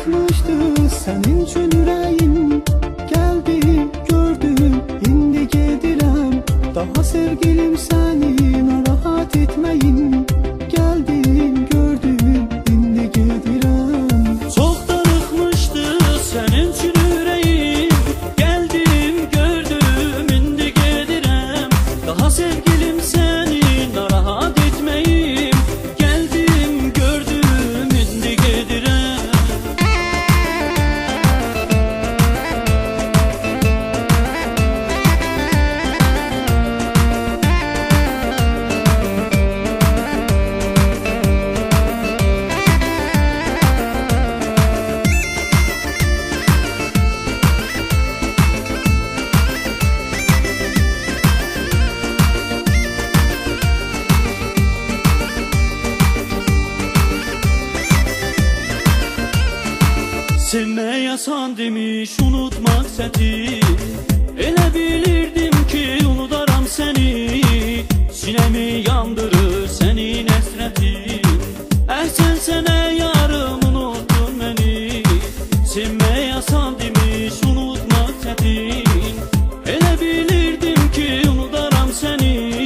Senin üçün ürəyim gəldi, gördüm, indi gedirəm Daha sevgilim səni narahat etməyin Demiş unutmak seni. Elə bilirdim ki unudaram seni. Sinemi yandırır senin esretin Əhsən sənə yarım unuttun beni. Sevmeye yasan demiş unutmak çətin Elə bilirdim ki unudaram seni.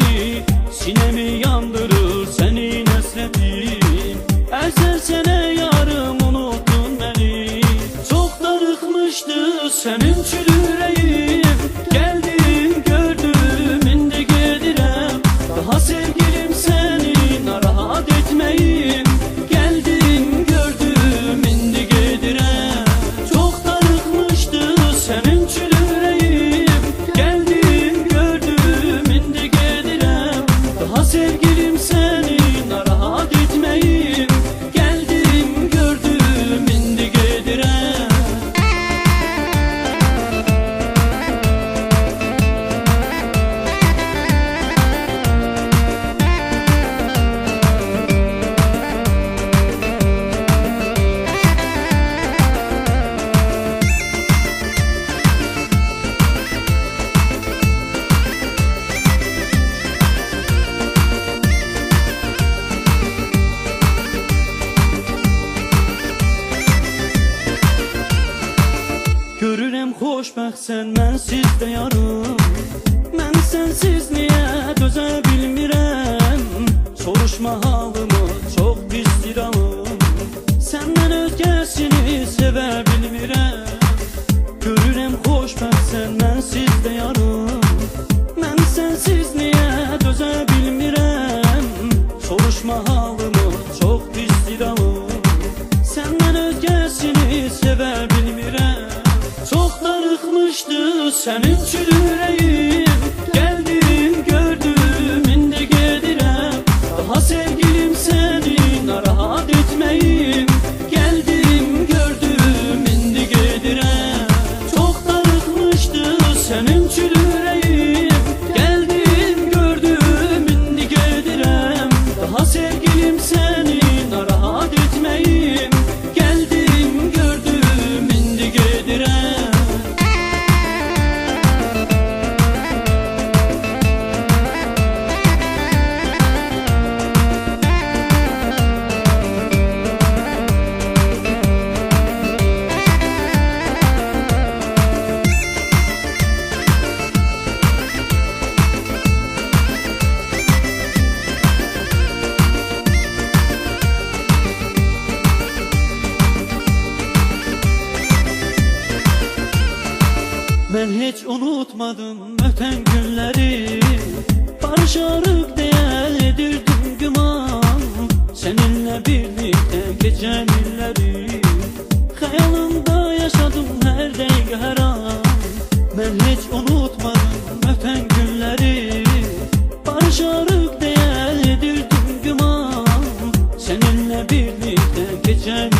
Sinemi yandırır senin esretin Əhsən sənə yarım xoşbəxtsən mən sizdə yarım Mən sənsiz niyə dözə bilmirəm Soruşma halımı çox pis diramım Səndən özgəsini sevə bilmirəm Görürəm xoşbəxtsən mən sizdə yarım Mən sənsiz niyə dözə bilmirəm Soruşma halımı darıxmışdı sənin üçün Ben hiç unutmadım öten günleri. Barışarık diye edirdim güman. Seninle birlikte geçen illeri Hayalımda yaşadım dakika her an. Ben hiç unutmadım öten günleri. Barışarık diye edirdim güman. Seninle birlikte geçen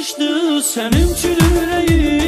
karıştı senin için yüreğim